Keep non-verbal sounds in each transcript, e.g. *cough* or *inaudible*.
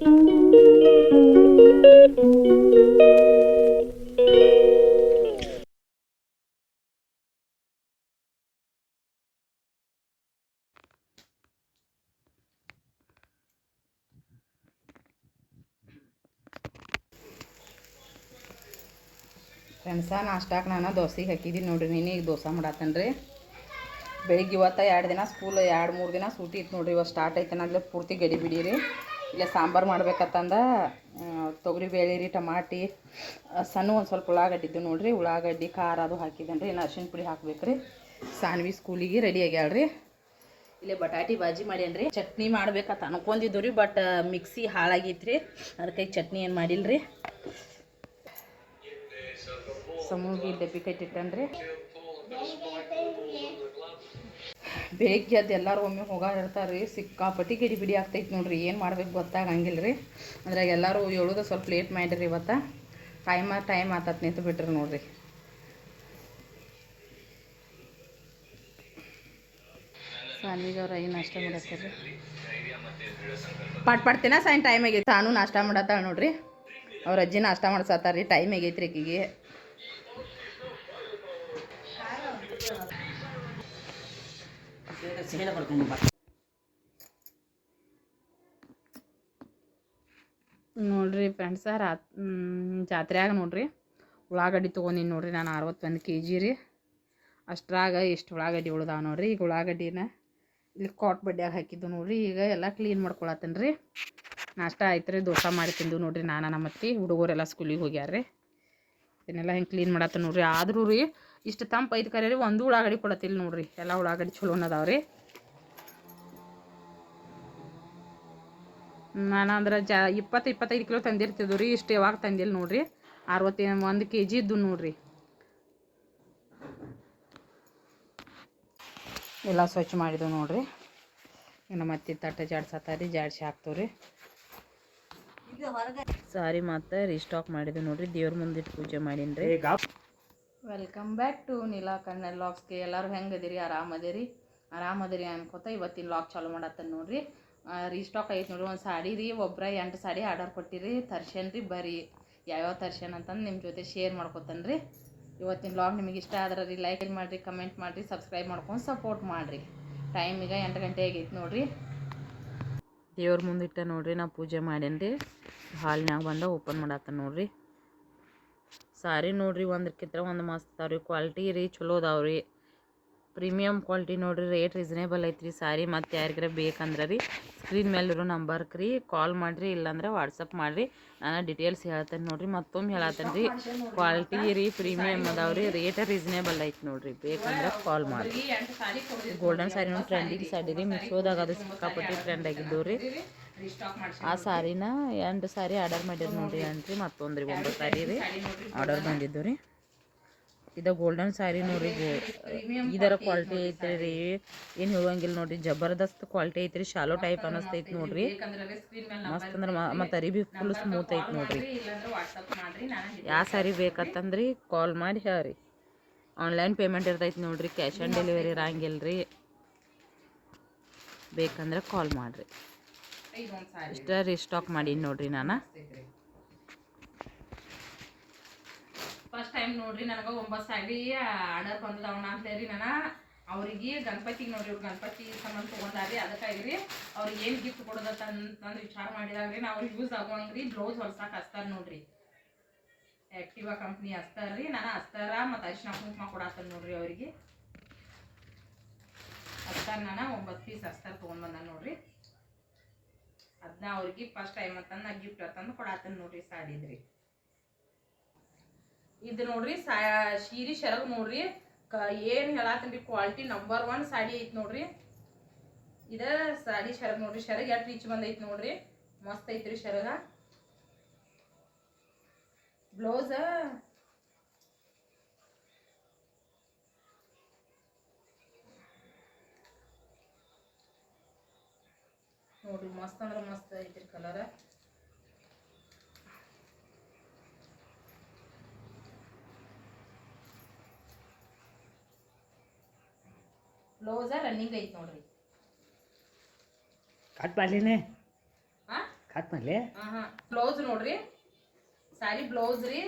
Friends, ನಾಷ್ಟಾಕ ನಾನು ದೋಸೆಗೆ ಹಾಕಿದ್ದೀನಿ ನೋಡ್ರಿ. ನೀನು ಈಗ ದೋಸೆ ಮಾಡತ್ತೇನೆ ರೀ ಬೆಳಿಗ್ಗೆ ಇವತ್ತು ಎರಡು ದಿನ ಸ್ಕೂಲ್ ಎರಡು ಮೂರು ದಿನ ಸೂಟಿ ಇತ್ತು ನೋಡ್ರಿ. ಇವತ್ತು ಸ್ಟಾರ್ಟ್ ಐತೆ ಪೂರ್ತಿ ಗಡಿ ಬಿಡಿ ರೀ ಇಲ್ಲೇ ಸಾಂಬಾರು ಮಾಡ್ಬೇಕತ್ತಂದ. ತೊಗರಿ ಬೇಳೆ ರೀ, ಟಮಾಟಿ ಸಣ್ಣ ಒಂದು ಸ್ವಲ್ಪ ಉಳ್ಳಾಗಡ್ಡಿದ್ದು ನೋಡ್ರಿ. ಉಳ್ಳಾಗಡ್ಡಿ, ಖಾರ ಅದು ಹಾಕಿದ್ದೇನೆ ರೀ ಅರ್ಶಿಣ ಪುಡಿ ಹಾಕ್ಬೇಕು ರೀ ಸಾನ್ವಿ ಸ್ಕೂಲಿಗೆ ರೆಡಿ ಆಗ್ಯಾಳ ರೀ ಇಲ್ಲೇ ಬಟಾಟಿ ಬಾಜಿ ರೀ ಚಟ್ನಿ ಮಾಡ್ಬೇಕಂತ ಅನ್ಕೊಂಡಿದ್ದು ರೀ ಬಟ್ ಮಿಕ್ಸಿ ಹಾಳಾಗಿತ್ತು ರೀ ಅದಕ್ಕೆ ಚಟ್ನಿ ಏನು ಮಾಡಿಲ್ಲ ರೀ ಸಮೂಗಿ ಡಬ್ಬಿ ಕಟ್ಟಿಟ್ಟನ್ರಿ ಬೆಳಿಗ್ಗೆ ಅದು ಎಲ್ಲರೂ ಒಮ್ಮೆ ಹೋಗಾಡಿರ್ತಾರೆ ರೀ ಸಿಕ್ಕಾಪಟ್ಟಿ ಗಿಡಿ ಬಿಡಿ ಆಗ್ತೈತೆ ನೋಡ್ರಿ, ಏನು ಮಾಡ್ಬೇಕು ಗೊತ್ತಾಗಂಗಿಲ್ಲ ರೀ ಅಂದ್ರೆ ಎಲ್ಲರೂ ಹೇಳೋದು ಸ್ವಲ್ಪ ಲೇಟ್ ಮಾಡಿರಿ ಇವತ್ತು. ಟೈಮ ಟೈಮ್ ಆತತ್ ನಿಂತು ಬಿಟ್ರಿ ನೋಡ್ರಿ. ಸಾನ್ವಿಗೆ ಅವ್ರ ಏನು ನಾಷ್ಟ ಮಾಡತ್ತಾರೆ ಪಾಟ್ ಪಡ್ತೀನ ಸಾಯನ್ ಟೈಮ್ ಆಗೈತೆ ತಾನು ನಾಷ್ಟ ಮಾಡತ್ತಾಳೆ ನೋಡ್ರಿ. ಅವ್ರ ಅಜ್ಜಿ ನಾಷ್ಟ ಮಾಡ್ಸತ್ತಾರ ರೀ ಟೈಮ್ ನೋಡ್ರಿ ಫ್ರೆಂಡ್ಸ ರಾತ್ ಜಾತ್ರೆಯಾಗ ನೋಡ್ರಿ. ಉಳ್ಳಾಗಡ್ಡಿ ತೊಗೊಂಡಿನಿ ನೋಡ್ರಿ ನಾನು ಅರವತ್ತೊಂದು ಕೆ ಜಿ ರೀ. ಅಷ್ಟ್ರಾಗ ಎಷ್ಟು ಉಳ್ಳಾಗಡ್ಡಿ ಉಳ್ದಾವ ನೋಡ್ರಿ. ಈಗ ಉಳ್ಳಾಗಡ್ಡಿನ ಇಲ್ಲಿ ಕಾಟ್ ಬಡ್ಡ್ಯಾಗ ಹಾಕಿದ್ದು ನೋಡ್ರಿ. ಈಗ ಎಲ್ಲ ಕ್ಲೀನ್ ಮಾಡ್ಕೊಳತ್ತೇನೆ ರೀ. ನಾಷ್ಟ ಆಯ್ತು ರೀ ದೋಸೆ ಮಾಡಿ ತಿಂದು ನೋಡ್ರಿ ನಾನು ನಮ್ಮ ಅತ್ತಿ ಹುಡುಗರೆಲ್ಲ ಸ್ಕೂಲಿಗೆ ಹೋಗ್ಯಾರ ರೀ ಇದನ್ನೆಲ್ಲ ಹಿಂಗೆ ಕ್ಲೀನ್ ಮಾಡತ್ತ ನೋಡ್ರಿ. ಆದರೂ ರೀ ಇಷ್ಟು ತಂಪು ಐದು ಕರೆ ರೀ ಒಂದು ಉಳ್ಳಾಗಡ್ಡಿ ಕೊಡತ್ತಿಲ್ಲ ನೋಡ್ರಿ. ಎಲ್ಲ ಉಳ್ಳಾಗಡ್ಡಿ ಚಲೋ ಅದಾವ ರೀ. ನಾನು ಅಂದ್ರೆ ಜಾ ಇಪ್ಪತ್ತು, ಇಪ್ಪತ್ತೈದು ಕಿಲೋ ತಂದಿರ್ತಿದ್ವು ರೀ, ಇಷ್ಟು ಯಾವಾಗ ತಂದಿಲ್ಲ ನೋಡ್ರಿ. ಅರವತ್ತೇ ಒಂದು ಕೆ ಜಿ ಇದ್ದು ನೋಡ್ರಿ. ಎಲ್ಲ ಸ್ವಚ್ಛ ಮಾಡಿದ್ವು ನೋಡ್ರಿ. ಇನ್ನು ಮತ್ತೆ ತಟ್ಟೆ ಜಾಡ್ಸತ್ತಾರಿ ಜಾಡ್ಸಿ ಹಾಕ್ತೇವೆ ರೀ. ಸಾರಿ ಮತ್ತೆ ರೀಸ್ಟಾಕ್ ಮಾಡಿದ್ವಿ ನೋಡ್ರಿ. ದೇವ್ರ ಮುಂದಿಟ್ಟು ಪೂಜೆ ಮಾಡೀನಿ ರೀ ವೆಲ್ಕಮ್ ಬ್ಯಾಕ್ ಟು ನೀಲಾ ಕರ್ನಲ್ ಲಾಗ್ಸ್ಗೆ ಎಲ್ಲರೂ ಹೆಂಗೆ ಅದೀರಿ ಆರಾಮದಿರಿ? ಆರಾಮದಿರಿ ಅನ್ಕೋತ ಇವತ್ತಿನ ಲಾಕ್ ಚಾಲೂ ಮಾಡತ್ತ ನೋಡ್ರಿ. ರೀಸ್ಟಾಕ್ ಐತೆ ನೋಡ್ರಿ. ಒಂದು ಸಾಡಿ ರೀ ಒಬ್ಬರ ಎಂಟು ಸಾಡಿ ಆರ್ಡರ್ ಕೊಟ್ಟಿರಿ. ತರ್ಸೇನ್ ರೀ ಬರ್ರಿ ಯಾವ್ಯಾವ ತರ್ಸೇನ್ ಅಂತಂದು ನಿಮ್ಮ ಜೊತೆ ಶೇರ್ ಮಾಡ್ಕೊತಾನೆ ರೀ. ಇವತ್ತಿನ ಲಾಗ್ ನಿಮಗೆ ಇಷ್ಟ ಆದ್ರೆ ರೀ ಲೈಕ್ ಮಾಡಿರಿ ಕಮೆಂಟ್ ಮಾಡಿರಿ ಸಬ್ಸ್ಕ್ರೈಬ್ ಮಾಡ್ಕೊಂಡು ಸಪೋರ್ಟ್ ಮಾಡಿರಿ. ಟೈಮ್ ಈಗ ಎಂಟು ಗಂಟೆ ಆಗೈತೆ ನೋಡ್ರಿ. ದೇವ್ರ ಮುಂದಿಟ್ಟ ನೋಡ್ರಿ ನಾ ಪೂಜೆ ಮಾಡೇನಿ ಹಾಲ್ನ್ಯಾಗ ಬಂದ ಓಪನ್ ಮಾಡತ್ತ ನೋಡ್ರಿ. ಸಾರಿ ನೋಡ್ರಿ ಒಂದ್ರಕ್ಕಿಂತ ಒಂದು ಮಸ್ತ್ ಅದಾವ ರೀ ಕ್ವಾಲಿಟಿ ರೀ ಚಲೋ ಅದಾವ್ರಿ. ಪ್ರೀಮಿಯಮ್ ಕ್ವಾಲಿಟಿ ನೋಡ್ರಿ, ರೇಟ್ ರೀಸನೇಬಲ್ ಐತ್ರಿ ಸಾರಿ. ಮತ್ತು ಯಾರಿಗಾರ ಬೇಕಂದ್ರೆ ರೀ ಸ್ಕ್ರೀನ್ ಮೇಲಿರೋ ನಂಬರ್ಗೆ ರೀ ಕಾಲ್ ಮಾಡಿರಿ, ಇಲ್ಲಾಂದ್ರೆ ವಾಟ್ಸಪ್ ಮಾಡಿರಿ. ನಾನು ಡೀಟೇಲ್ಸ್ ಹೇಳ್ತೇನೆ ನೋಡಿರಿ, ಮತ್ತೊಮ್ಮೆ ಹೇಳತ್ತೇನೆ ರೀ ಕ್ವಾಲಿಟಿ ರೀ ಪ್ರೀಮಿಯಮ್ ಅದಾವೆ ರೀ, ರೇಟ್ ರೀಸನೇಬಲ್ ಐತೆ ನೋಡಿರಿ. ಬೇಕಂದ್ರೆ ಕಾಲ್ ಮಾಡಿರಿ. ಗೋಲ್ಡನ್ ಸ್ಯಾರಿ ನೋಡಿ ಟ್ರೆಂಡಿಂಗ್ ಸ್ಯಾರಿ ರೀ, ಮಿಶೋದಾಗ ಅದು ಸಿಕ್ಕಾಪಟ್ಟಿ ಟ್ರೆಂಡ್ ಆಗಿದ್ದವು ರೀ. ಆ ಸಾರಿನ ಎಂಟು ಸಾರಿ ಆರ್ಡರ್ ಮಾಡಿರಿ ನೋಡ್ರಿ ಅಂತ್ರಿ ಮತ್ತೊಂದು ರೀ ಒಂಬತ್ತು ಸಾರಿ ರೀ ಆರ್ಡರ್ ಬಂದಿದ್ದು ರೀ. ಇದು ಗೋಲ್ಡನ್ ಸ್ಯಾರಿ ನೋಡ್ರಿ ಇದರ ಕ್ವಾಲಿಟಿ ಐತ್ರಿ ರೀ. ಏನು ಹೇಳಂಗಿಲ್ಲ ನೋಡ್ರಿ, ಜಬರ್ದಸ್ತ್ ಕ್ವಾಲಿಟಿ ಐತ್ರಿ ಶಾಲೋ ಟೈಪ್ ಅನಸ್ತೈತಿ ನೋಡ್ರಿ. ಮಸ್ತ್ ಅಂದ್ರೆ ಮತ್ತು ಅರಿಬಿ ಫುಲ್ ಸ್ಮೂತ್ ಐತಿ ನೋಡ್ರಿ. ಯಾವ ಸ್ಯಾರಿ ಬೇಕತ್ತಂದ್ರಿ ಕಾಲ್ ಮಾಡಿ ಹೇಳ್ರಿ. ಆನ್ಲೈನ್ ಪೇಮೆಂಟ್ ಇರ್ತೈತಿ ನೋಡ್ರಿ ಕ್ಯಾಶ್ ಆನ್ ಡೆಲಿವರಿ ಇರಂಗಿಲ್ಲ ರೀ ಬೇಕಂದ್ರೆ ಕಾಲ್ ಮಾಡಿರಿ. ಇಷ್ಟ ರೀಸ್ಟಾಕ್ ಮಾಡೀನಿ ನೋಡ್ರಿ ನಾನು. ಫಸ್ಟ್ ಟೈಮ್ ನೋಡ್ರಿ ನನಗೆ ಒಂಬತ್ತು ಸಾರಿ ಆರ್ಡರ್ ಬಂದದವಣ ಅಂತೇಳಿ ನಾನು. ಅವ್ರಿಗೆ ಗಣಪತಿಗೆ ನೋಡ್ರಿ, ಇವ್ರು ಗಣಪತಿ ಸಂಬಂಧ ತೊಗೊಂಡಾರಿ ಅದಕ್ಕಾಗಿ ರೀ ಅವ್ರಿಗೆ ಏನು ಗಿಫ್ಟ್ ಕೊಡೋದಂತಂದು ವಿಚಾರ ಮಾಡಿದಾಗ ರೀ ನಾವು ಯೂಸ್ ಆಗೋಂಗ್ರಿ ಬ್ಲೌಸ್ ಹೊಲ್ಸಕ್ಕೆ ಹಚ್ತಾರೆ ನೋಡ್ರಿ. ಆ್ಯಕ್ಟಿವಾ ಕಂಪ್ನಿ ರೀ, ನಾನು ಹಚ್ತಾರ, ಮತ್ತು ಅರಿಶಿನ ಕುಂಕುಮ ಕೊಡತ್ತಾರ ನೋಡ್ರಿ ಅವರಿಗೆ. ಹಚ್ತಾರ ನಾನು, ಒಂಬತ್ತು ಪೀಸ್ ಹಚ್ತಾರೆ ತೊಗೊಂಡು ಬಂದ ನೋಡ್ರಿ. ಅದನ್ನ ಅವ್ರಿಗೆ ಫಸ್ಟ್ ಟೈಮ್ ಅಂತಂದು ನಾ ಗಿಫ್ಟ್ ಅಂತಂದು ಕೊಡತ್ತೇನೆ ನೋಡ್ರಿ ಸಾಡಿದ್ರಿ ಇದು ನೋಡ್ರಿ, ಸಾ, ಸೀರೆ, ಶರಗ್ ನೋಡ್ರಿ. ಕ, ಏನು ಹೇಳತ್ತೀನಿ ಕ್ವಾಲಿಟಿ ನಂಬರ್ ಒನ್ ಸಾಡಿ ಐತಿ ನೋಡ್ರಿ. ಇದ ಸಾಡಿ ಶರಗ್ ನೋಡ್ರಿ, ಶರಗ್ ಎಷ್ಟು ರೀಚ್ ಬಂದೈತಿ ನೋಡ್ರಿ. ಮಸ್ತ್ ಐತ್ರಿ ಶರಗ. ಬ್ಲೌಸ್. ನೋಡ್ರಿ, ಮಸ್ತ್ ಅಂದ್ರೆ ಮಸ್ತ್ ಐತ್ರಿ ಕಲರ್ ಬ್ಲೌಸ ರನ್ನಿಂಗ್ ಐತೆ ನೋಡ್ರಿ. ಕಟ್ ಮಾಡ್ಲಿನೇ? ಹಾ ಕಟ್ ಮಾಡ್ಲಿ? ಬ್ಲೌಸ್ ನೋಡ್ರಿ. ಸಾರಿ ಬ್ಲೌಸ್ ರೀ.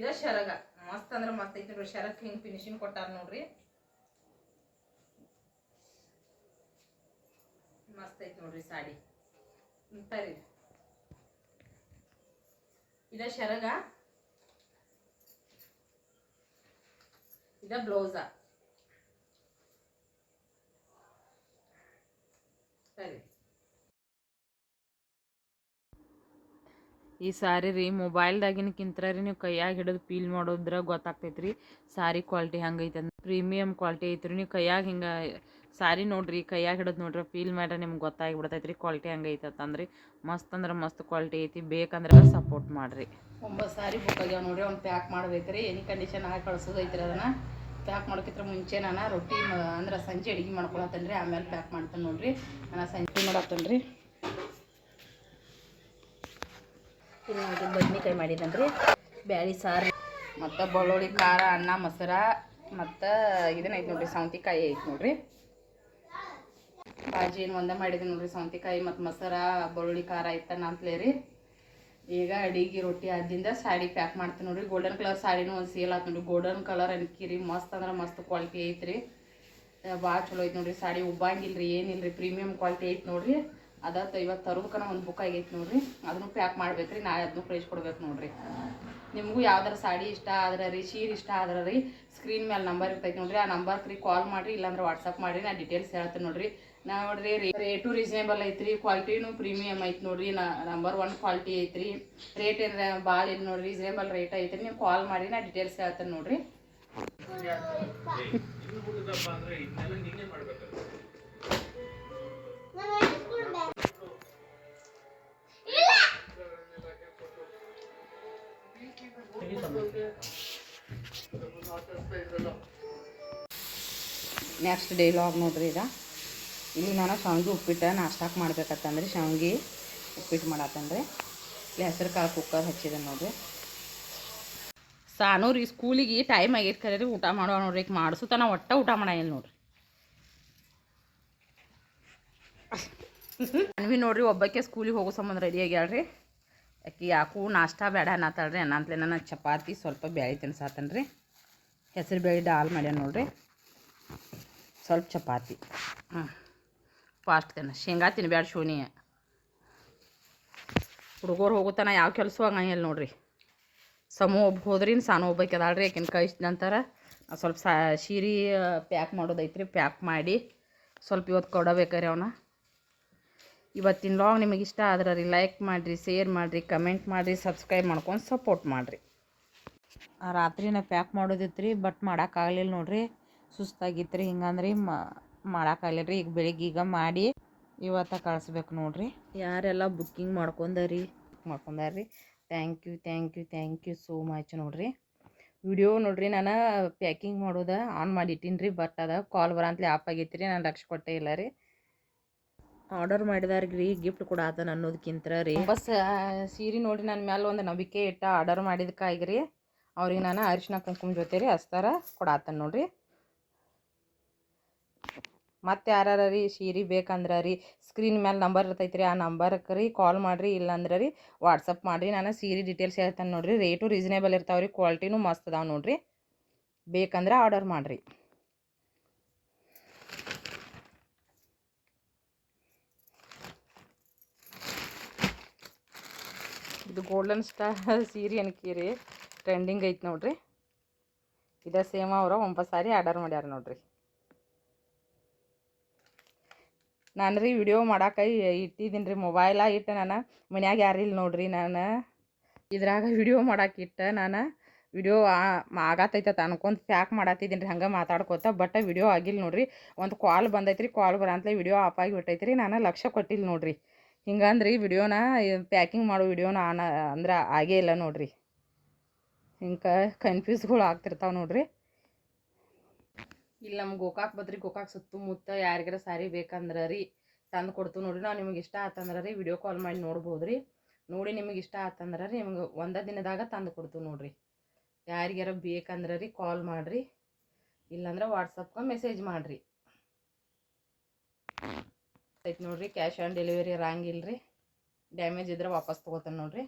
ಇದ ಶರಗ. ಮಸ್ತ್ ಅಂದ್ರೆ ಮಸ್ತ್ ಐತಿ ನೋಡ್ರಿ. ಶರಗ್ ಹಿಂಗ್ ಫಿನಿಶಿಂಗ್ ಕೊಟ್ಟಾರ ನೋಡ್ರಿ. ಮಸ್ತ್ ಐತಿ ನೋಡ್ರಿ ಸಾಡಿ ಸರಿ ಇದ ಶರಗ. ಇದ ಬ್ಲೌಸ ಸರಿ. ಈ ಸಾರಿ ರೀ ಮೊಬೈಲ್ದಾಗಿನಕ್ಕಿಂತ ರೀ ನೀವು ಕೈಯಾಗ ಹಿಡಿದು ಫೀಲ್ ಮಾಡೋದ್ರ ಗೊತ್ತಾಗ್ತೈತೆ ರೀ ಸಾರಿ ಕ್ವಾಲಿಟಿ ಹಂಗೈತೆ ಅಂದ್ರೆ ಪ್ರೀಮಿಯಮ್ ಕ್ವಾಲಿಟಿ ರೀ ನೀವು ಕೈಯಾಗ ಹಿಂಗೆ ಸಾರಿ ನೋಡ್ರಿ ಕೈಯಾಗ ಹಿಡಿದು ನೋಡ್ರಿ ಫೀಲ್ ಮಾಡ್ರೆ ನಿಮ್ಗೆ ಗೊತ್ತಾಗಿ ಬಿಡ್ತೈತೆ ರೀ ಕ್ವಾಲಿಟಿ ಹಂಗೈತೆ ಅಂತಂದ್ರಿ. ಮಸ್ತ್ ಅಂದ್ರೆ ಮಸ್ತ್ ಕ್ವಾಲಿಟಿ ಐತಿ ಬೇಕಂದ್ರೆ ಸಪೋರ್ಟ್ ಮಾಡಿರಿ. ಒಂಬತ್ತು ಸಾರಿ ಬುಕ್ ಆಗ್ಯಾವ ನೋಡ್ರಿ ಅವ್ನು ಪ್ಯಾಕ್ ಮಾಡ್ಬೇಕ್ರಿ ಎನಿ ಕಂಡೀಷನ್ ಹಾಕಿ ಕಳ್ಸೋದೈತ್ರಿ ಅದನ್ನು. ಪ್ಯಾಕ್ ಮಾಡೋಕ್ಕಿಂತ ಮುಂಚೆ ನಾನು ರೊಟ್ಟಿ ಅಂದ್ರೆ ಸಂಜೆ ಅಡುಗೆ ಮಾಡ್ಕೊಳತ್ತೇನೆ ರೀ ಆಮೇಲೆ ಪ್ಯಾಕ್ ಮಾಡ್ತೇನೆ ನೋಡ್ರಿ. ನಾನು ಸಂಜೆ ಮಾಡತ್ತೇನೆ ರೀ ಇಲ್ಲಿ ಬದ್ನಿಕಾಯಿ ಮಾಡಿದ್ದೇನೆ ರೀ ಬ್ಯಾಳಿ ಸಾರು. ಮತ್ತು ಬೆಳ್ಳುಳ್ಳಿ, ಖಾರ, ಅನ್ನ, ಮೊಸರ, ಮತ್ತು ಇದನ್ನ ಐತೆ ನೋಡ್ರಿ, ಸೌಂತಿಕಾಯಿ ಐತೆ ನೋಡ್ರಿ. ಬಾಜಿ ಏನು ಒಂದೇ ಮಾಡಿದ್ದೀನಿ ನೋಡ್ರಿ, ಸೌಂತಿಕಾಯಿ ಮತ್ತು ಮೊಸರ, ಬೆಳ್ಳುಳ್ಳಿ, ಖಾರ ನಾನು ರೀ ಈಗ ಅಡಿಗೆ ರೊಟ್ಟಿ ಆದಿಂದ ಸಾಡಿ ಪ್ಯಾಕ್ ಮಾಡ್ತೀನಿ ನೋಡ್ರಿ. ಗೋಲ್ಡನ್ ಕಲರ್ ಸಾಡಿನೂ ಒಂದು ಸೇಲ್ ಆಯ್ತು ನೋಡ್ರಿ ಗೋಲ್ಡನ್ ಕಲರ್ ಅನ್ಕಿರಿ ಮಸ್ತ್ ಅಂದ್ರೆ ಮಸ್ತ್ ಕ್ವಾಲಿಟಿ ಐತ್ರಿ. ಭಾಳ ಚಲೋ ಐತೆ ನೋಡ್ರಿ ಸಾಡಿ. ಉಬ್ಬಂಗಿಲ್ಲ ರೀ ಏನಿಲ್ಲ ರೀ ಪ್ರೀಮಿಯಮ್ ಕ್ವಾಲಿಟಿ ಐತೆ ನೋಡ್ರಿ. ಅದತ್ತು ಇವತ್ತು ತರೋದಕ್ಕನ ಒಂದು ಬುಕ್ ಆಗೈತೆ ನೋಡ್ರಿ. ಅದನ್ನು ಪ್ಯಾಕ್ ಮಾಡ್ಬೇಕ್ರಿ, ನಾಳೆ ಅದನ್ನು ಕಳಿಸ್ಕೊಡ್ಬೇಕು ನೋಡ್ರಿ. ನಿಮಗೂ ಯಾವ್ದಾರ ಸಾಡಿ ಇಷ್ಟ ಆದ್ರೆ ರೀ, ಶೀರ್ ಇಷ್ಟ ಆದ್ರೆ ರೀ ಸ್ಕ್ರೀನ್ ಮೇಲೆ ನಂಬರ್ ಇರ್ತೈತೆ ನೋಡ್ರಿ. ಆ ನಂಬರ್ಗೆ ರೀ ಕಾಲ್ ಮಾಡಿರಿ, ಇಲ್ಲಾಂದ್ರೆ ವಾಟ್ಸಪ್ ಮಾಡಿರಿ. ನಾ ಡೀಟೇಲ್ಸ್ ಹೇಳ್ತೀನಿ ನೋಡ್ರಿ. ನಾ ನೋಡ್ರಿ ರೇಟು ರೀಸನೇಬಲ್ ಐತ್ರಿ ಕ್ವಾಲಿಟಿನೂ ಪ್ರೀಮಿಯಮ್ ಐತಿ ನೋಡ್ರಿ ನಂಬರ್ ಒನ್ ಕ್ವಾಲಿಟಿ ಐತ್ರಿ. ರೇಟ್ ಏನ್ರ ಭಾಳ ಇಲ್ಲ ನೋಡ್ರಿ ರೀಸನೇಬಲ್ ರೇಟ್ ಐತ್ರಿ, ನೀವು ಕಾಲ್ ಮಾಡಿ, ನಾ ಡೀಟೇಲ್ಸ್ ಹೇಳ್ತೇನೆ ನೋಡ್ರಿ. ನೆಕ್ಸ್ಟ್ ಡೇ ಲಾಗ್ ನೋಡ್ರಿ ಈಗ. ಇಲ್ಲಿ ನಾನು ಶಾವ್ಗೆ ಉಪ್ಪಿಟ್ಟು ನಾಷ್ಟಾಕ್ ಮಾಡ್ಬೇಕತ್ತಂದ್ರೆ ಶಾವ್ಗೆ ಉಪ್ಪಿಟ್ಟು ಮಾಡತ್ತಂದ್ರೆ. ಇಲ್ಲಿ ಹೆಸರು ಕಾಳು ಕುಕ್ಕರ್ ಹಚ್ಚಿದೆ ನೋಡ್ರಿ. ಸಾನು ರೀ ಸ್ಕೂಲಿಗೆ ಟೈಮ್ ಆಗೈತೆ ಕರೀರಿ ಊಟ ಮಾಡೋ ನೋಡ್ರಿ, ಈಗ ತನ ಒಟ್ಟ ಊಟ ಮಾಡಿಲ್ಲ ನೋಡ್ರಿ. ಅನ್ವಿ ನೋಡ್ರಿ, ಒಬ್ಬಕ್ಕೆ ಸ್ಕೂಲಿಗೆ ಹೋಗೋ ಸಂಬಂಧ ರೆಡಿ ಆಗ್ಯಾಳ್ರಿ. ಆಕೆ ಯಾಕೂ ನಾಷ್ಟಾ ಬೇಡ ಅನ್ನತ್ತಾಳ್ರಿ ಅನ್ನಂತಲೇ ನಾನು ಚಪಾತಿ ಸ್ವಲ್ಪ ಬ್ಯಾಳಿ ತಿನ್ಸಾತನ್ರಿ. ಹೆಸರು ಬೇಳೆ ದಾಲ್ ಮಾಡ್ಯಾನ ನೋಡ್ರಿ. ಸ್ವಲ್ಪ ಚಪಾತಿ. ಹ್ಞೂ ಫಾಸ್ಟ್ ತಿನ್ನ. ಶೇಂಗಾ ತಿನ್ಬ್ಯಾಡ ಶೂನಿ ಹುಡುಗರು ಹೋಗುತ್ತಾನ ಯಾವ ಕೆಲಸ ಹಂಗಿಲ್ಲ ನೋಡ್ರಿ. ಸಮೂ ಒಬ್ಬ ಹೋದ್ರಿ ಸಾನು ಒಬ್ಬಕ್ಕೆ ಅದಾಳ್ರಿ ಕಳಿಸಿದ ನಂತರ ಸ್ವಲ್ಪ ಸಾ ಶೀರಿ ಪ್ಯಾಕ್ ಮಾಡೋದೈತ್ರಿ, ಪ್ಯಾಕ್ ಮಾಡಿ ಸ್ವಲ್ಪ ಇವತ್ತು ಕೊಡಬೇಕ್ರಿ ಅವನ. ಇವತ್ತಿನ ಲಾಗ್ ನಿಮಗೆ ಇಷ್ಟ ಆದ್ರೆ ರೀ ಲೈಕ್ ಮಾಡಿರಿ, ಶೇರ್ ಮಾಡಿರಿ, ಕಮೆಂಟ್ ಮಾಡಿರಿ, ಸಬ್ಸ್ಕ್ರೈಬ್ ಮಾಡ್ಕೊಂಡು ಸಪೋರ್ಟ್ ಮಾಡಿರಿ. ರಾತ್ರಿನ ಪ್ಯಾಕ್ ಮಾಡೋದಿತ್ತು ರೀ ಬಟ್ ಮಾಡೋಕ್ಕಾಗಲಿಲ್ಲ ನೋಡ್ರಿ. ಸುಸ್ತಾಗಿತ್ತು ರೀ ಹಿಂಗಂದ್ರಿ ಮಾಡೋಕ್ಕಾಗಲಿಲ್ಲ ರೀ ಈಗ ಬೆಳಿಗ್ಗೆ ಈಗ ಮಾಡಿ ಇವತ್ತ ಕಳಿಸ್ಬೇಕು ನೋಡ್ರಿ. ಯಾರೆಲ್ಲ ಬುಕ್ಕಿಂಗ್ ಮಾಡ್ಕೊಂಡಾರಿ? ಮಾಡ್ಕೊಂಡಾರಿ thank you thank you thank you so much ನೋಡ್ರಿ. ವಿಡಿಯೋ ನೋಡ್ರಿ ನಾನು ಪ್ಯಾಕಿಂಗ್ ಮಾಡೋದ ಆನ್ ಮಾಡಿ ಇಟ್ಟೀನಿ ರೀ ಬಟ್ ಅದ ಕಾಲ್ ಬರಂತಲೇ ಆಫ್ ಆಗೈತಿ ರೀ ನಾನು ಲಕ್ಷ ಕೊಟ್ಟೇ ಇಲ್ಲ ರೀ. ಆರ್ಡರ್ ಮಾಡಿದಾರ್ಗೆ ರೀ ಗಿಫ್ಟ್ ಕೂಡ ಕೊಡಾತನ ಅನ್ನೋದಕ್ಕಿಂತ ರೀ. ಬಸ್ ಸೀರೆ ನೋಡಿ ನನ್ನ ಮ್ಯಾಲೆ ಒಂದು ನಂಬಿಕೆ ಇಟ್ಟ ಆರ್ಡರ್ ಮಾಡಿದಕ್ಕಾಗಿ ರೀ ಅವ್ರಿಗೆ ನಾನು ಅರಿಶಿನ ಕುಂಕುಮ ಜೊತೆ ರೀ ಹಚ್ತಾರ ಕೊಡಾತನ ನೋಡ್ರಿ. ಮತ್ತೆ ಯಾರು ರೀ ಸೀರೆ ಬೇಕಂದ್ರೆ ರೀ ಸ್ಕ್ರೀನ್ ಮೇಲೆ ನಂಬರ್ ಇರ್ತೈತೆ ರೀ ಆ ನಂಬರ್ಗೆ ರೀ ಕಾಲ್ ಮಾಡಿರಿ, ಇಲ್ಲಾಂದ್ರೆ ರೀ ವಾಟ್ಸಪ್ ಮಾಡಿರಿ, ನಾನು ಸೀರೆ ಡೀಟೇಲ್ಸ್ ಹೇಳ್ತೇನೆ ನೋಡಿರಿ ರೇಟು ರೀಸನೇಬಲ್ ಇರ್ತಾವೆ ರೀ ಕ್ವಾಲ್ಟಿನೂ ಮಸ್ತ್ ಅದಾವೆ ನೋಡಿರಿ, ಬೇಕಂದ್ರೆ ಆರ್ಡರ್ ಮಾಡಿರಿ. ಇದು ಗೋಲ್ಡನ್ ಸ್ಟಾರ್ *laughs* ಸೀರೆ ಅನ್ಕೀರಿ ಟ್ರೆಂಡಿಂಗ್ ಐತೆ ನೋಡಿರಿ, ಇದೇ ಸೇಮ್ ಅವರು, ಒಂಬತ್ತು ಸಾರಿ ಆರ್ಡರ್ ಮಾಡ್ಯಾರ ನೋಡ್ರಿ. ನಾನು ರೀ ವಿಡಿಯೋ ಮಾಡಕ್ಕೆ ಇಟ್ಟಿದ್ದೀನಿ ರೀ ಮೊಬೈಲ ಇಟ್ಟು ನಾನು. ಮನ್ಯಾಗ ಯಾರಿಲ್ಲ ನೋಡ್ರಿ ನಾನು. ಇದ್ರಾಗ ವಿಡಿಯೋ ಮಾಡಕ್ಕೆ ಇಟ್ಟು ನಾನು. ವಿಡಿಯೋ ಆಗತ್ತೈತೆ ಅನ್ಕೊಂತ ಪ್ಯಾಕ್ ಮಾಡತ್ತಿದ್ದೀನಿ ರೀ ಹಂಗೆ ಮಾತಾಡ್ಕೋತ ಬಟ್ ವಿಡಿಯೋ ಆಗಿಲ್ಲ ನೋಡ್ರಿ. ಒಂದು ಕಾಲ್ ಬಂದೈತ್ರಿ ಕಾಲ್ ಬರಂತಲೇ ವಿಡಿಯೋ ಆಫ್ ಆಗಿ ಬಿಟ್ಟೈತ್ರಿ, ನಾನು ಲಕ್ಷ್ಯ ಕೊಟ್ಟಿಲ್ಲ ನೋಡ್ರಿ. ಹಿಂಗಂದ್ರಿ ವಿಡಿಯೋನ ಪ್ಯಾಕಿಂಗ್ ಮಾಡೋ ವಿಡಿಯೋನ ಆನ ಅಂದ್ರೆ ಆಗೇ ಇಲ್ಲ ನೋಡ್ರಿ. ಹಿಂಗೆ ಕನ್ಫ್ಯೂಸ್ಗಳು ಆಗ್ತಿರ್ತಾವೆ ನೋಡ್ರಿ. ಇಲ್ಲಿ ನಮ್ಮ ಗೋಕಾಕ್ ಬದ್ರಿ, ಗೋಕಾಕ್ ಸುತ್ತಮುತ್ತ ಯಾರಿಗಾರ ಸಾರಿ ಬೇಕಂದ್ರೆ ರೀ ತಂದು ಕೊಡ್ತೀವಿ ನೋಡಿರಿ. ನಾವು ನಿಮ್ಗೆ ಇಷ್ಟ ಆತಂದ್ರೆ ರೀ ವಿಡಿಯೋ ಕಾಲ್ ಮಾಡಿ ನೋಡ್ಬೋದು ರೀ ನೋಡಿ ನಿಮಗೆ ಇಷ್ಟ ಆತಂದ್ರೆ ರೀ ನಿಮ್ಗೆ ಒಂದೇ ದಿನದಾಗ ತಂದು ಕೊಡ್ತೀವಿ ನೋಡಿರಿ. ಯಾರಿಗಾರ ಬೇಕಂದ್ರೆ ರೀ ಕಾಲ್ ಮಾಡಿರಿ. ಇಲ್ಲಾಂದ್ರೆ ವಾಟ್ಸಪ್ಗೆ ಮೆಸೇಜ್ ಮಾಡಿರಿ. ಆಯ್ತು ನೋಡಿರಿ ಕ್ಯಾಶ್ ಆನ್ ಡೆಲಿವರಿ ಇರಂಗಿಲ್ಲ ರೀ ಡ್ಯಾಮೇಜ್ ಇದ್ರೆ ವಾಪಸ್ ತೊಗೋತಾನೆ ನೋಡ್ರಿ.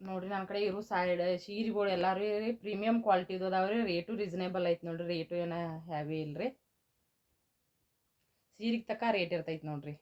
ನೋಡ್ರಿ ನನ್ನ ಕಡೆ ಇರೋ ಸೈಡ್ ಸೀರೆಗಳು ಎಲ್ಲರೂ ರೀ ಪ್ರೀಮಿಯಂ ಕ್ವಾಲಿಟಿದು ಅದಾವೆ ರೀ ರೇಟು ರೀಸನೇಬಲ್ ಐತೆ ನೋಡ್ರಿ. ರೇಟು ಏನ ಹ್ಯಾವಿ ಇಲ್ರಿ. ಸೀರೆಗೆ ತಕ್ಕ ರೇಟ್ ಇರ್ತೈತೆ ನೋಡ್ರಿ.